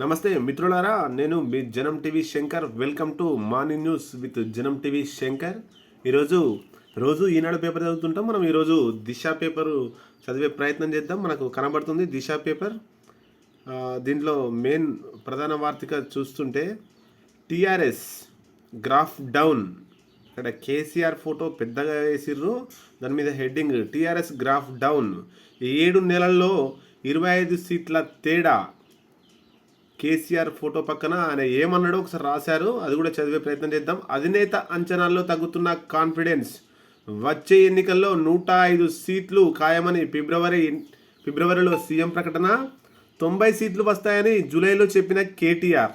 నమస్తే మిత్రులారా నేను మీ Janam TV Shankar. Welcome to morning news with Janam TV Shankar. ఈరోజు రోజు ఈనాడు పేపర్ చదువుతుంటాం. మనం ఈరోజు దిశ పేపర్ చదివే ప్రయత్నం చేద్దాం. మనకు కనబడుతుంది దిశ పేపర్. దీంట్లో మెయిన్ ప్రధాన వార్తిక చూస్తుంటే టిఆర్ఎస్ గ్రాఫ్ డౌన్. ఇక్కడ కేసీఆర్ ఫోటో పెద్దగా వేసిర్రు. దాని మీద హెడ్డింగ్ టీఆర్ఎస్ గ్రాఫ్ డౌన్. ఈ ఏడు నెలల్లో ఇరవై ఐదు సీట్ల తేడా. కేసీఆర్ ఫోటో పక్కన ఆయన ఏమన్నాడో ఒకసారి రాశారు. అది కూడా చదివే ప్రయత్నం చేద్దాం. అధినేత అంచనాల్లో తగ్గుతున్న కాన్ఫిడెన్స్ వచ్చే ఎన్నికల్లో నూట ఐదు సీట్లు ఖాయమని ఫిబ్రవరి ఫిబ్రవరిలో సీఎం ప్రకటన. తొంభై సీట్లు వస్తాయని జూలైలో చెప్పిన కేటీఆర్.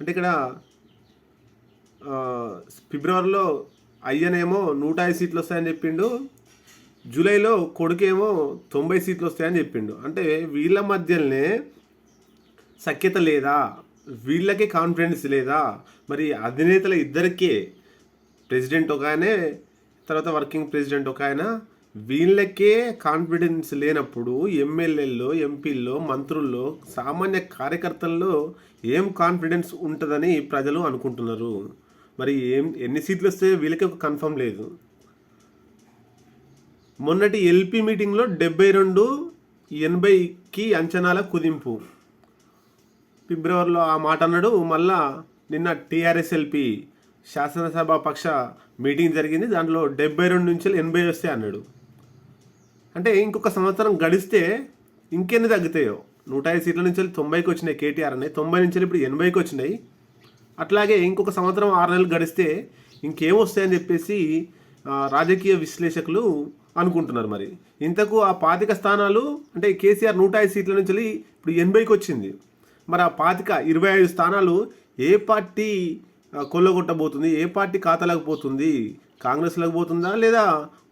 అంటే ఇక్కడ ఫిబ్రవరిలో అయ్యనేమో నూట ఐదు సీట్లు వస్తాయని చెప్పిండు. జూలైలో కొడుకేమో తొంభై సీట్లు వస్తాయని చెప్పిండు. అంటే వీళ్ళ మధ్యలోనే సఖ్యత లేదా? వీళ్ళకే కాన్ఫిడెన్స్ లేదా? మరి అధినేతల ఇద్దరికే ప్రెసిడెంట్ ఒక ఆయనే తర్వాత వర్కింగ్ ప్రెసిడెంట్ ఒక ఆయన? వీళ్ళకే కాన్ఫిడెన్స్ లేనప్పుడు ఎమ్మెల్యేల్లో ఎంపీల్లో మంత్రుల్లో సామాన్య కార్యకర్తల్లో ఏం కాన్ఫిడెన్స్ ఉంటుందని ప్రజలు అనుకుంటున్నారు? మరి ఏం ఎన్ని సీట్లు వస్తే వీళ్ళకి ఒక కన్ఫర్మ్ లేదు. మొన్నటి ఎల్పి మీటింగ్లో డెబ్బై రెండు ఎనభైకి అంచనాల కుదింపు. ఫిబ్రవరిలో ఆ మాట అన్నాడు. మళ్ళా నిన్న టీఆర్ఎస్ఎల్పి శాసనసభ పక్ష మీటింగ్ జరిగింది. దాంట్లో డెబ్బై రెండు నుంచి ఎనభై వస్తాయి అన్నాడు. అంటే ఇంకొక సంవత్సరం గడిస్తే ఇంకెన్ని తగ్గుతాయో? నూట ఐదు సీట్ల నుంచి వెళ్ళి తొంభైకి వచ్చినాయి కేటీఆర్ అనే తొంభై నుంచి ఇప్పుడు ఎనభైకి వచ్చినాయి. అట్లాగే ఇంకొక సంవత్సరం ఆరు నెలలు గడిస్తే ఇంకేం వస్తాయని చెప్పేసి రాజకీయ విశ్లేషకులు అనుకుంటున్నారు మరి. ఇంతకు ఆ పాతిక స్థానాలు అంటే కేసీఆర్ నూట ఐదు సీట్ల నుంచి వెళ్ళి ఇప్పుడు ఎనభైకి వచ్చింది. మరి ఆ పాతిక ఇరవై ఐదు స్థానాలు ఏ పార్టీ కొల్లగొట్టబోతుంది? ఏ పార్టీ ఖాతాలకు పోతుంది? కాంగ్రెస్లకు పోతుందా? లేదా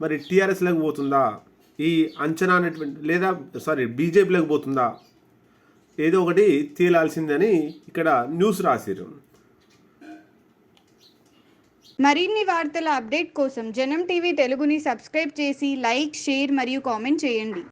మరి టీఆర్ఎస్లకు పోతుందా? ఈ అంచనా అనేటువంటి లేదా సారీ బీజేపీలకు పోతుందా? ఏదో ఒకటి తేలాల్సిందని ఇక్కడ న్యూస్ రాశారు మరిన్ని వార్తల అప్డేట్ కోసం జనం టీవీ తెలుగుని సబ్స్క్రైబ్ చేసి లైక్ షేర్ మరియు కామెంట్ చేయండి.